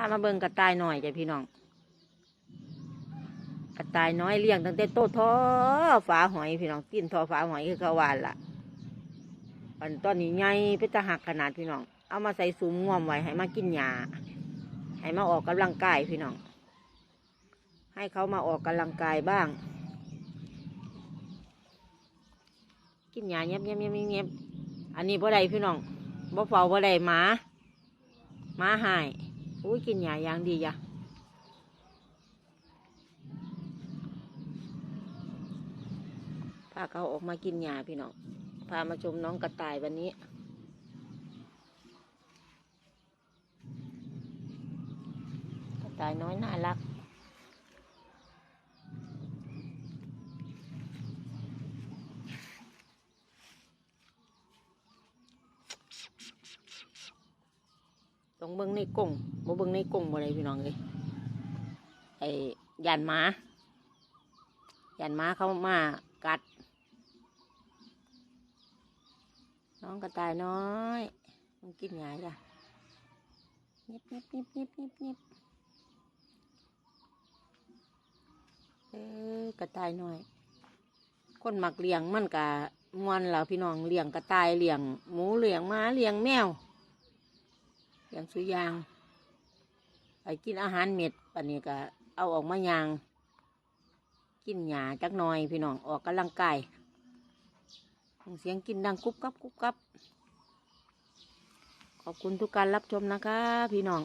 ามาเบิ่งกระต่ายหน่อยจ้ะพี่น้อง กระต่ายน้อยเลี้ยงตั้งแต่โตท้อฝาหอยพี่น้องกินทอฝาหอยคือเขาวานล่ะอันตอนนี้ใหญ่เป็นตะหักขนาดพี่น้อง เอามาใส่ซุ้มง่วมไว้ให้มากินหญ้าให้มาออกกำลังกายพี่น้อง ให้เขามาออกกำลังกายบ้าง กินหญ้าเงียบเงียบเงียบเงียบอันนี้บ่ได้พี่น้องบ่เฝ้าบ่ได้หมาหมาหาย อุ้ยกินหยาอย่างดีจ้ะพาเขาออกมากินหยาพี่น้อง พามาชมน้องกระต่ายวันนี้ กระต่ายน้อยน่ารัก ต้องเบิ่งในกรงบ่เบิ่งในกรงบ่ได้พี่น้องเลยไอ้ยานหมายานหมาเขามากัด น้องกระต่ายน้อยมันกินหญ้าจ้ะเงียบเงียบเงียบเงียบเงียบเงียบเออกระต่ายน้อย คนหมักเลี้ยงมันกะมวนแล้วพี่น้องเลี้ยงกระต่ายเลี้ยงหมูเลี้ยงหมาเลี้ยงแมว อย่างสุอยางไปกินอาหารเม็ดปันนี้ก็เอาออกมายาง กินหญ้าจักหน่อยพี่น้องออกกำลังกายเสียงกินดังกุ๊บกับกุ๊บกับขอบคุณทุกการรับชมนะคะ พี่น้อง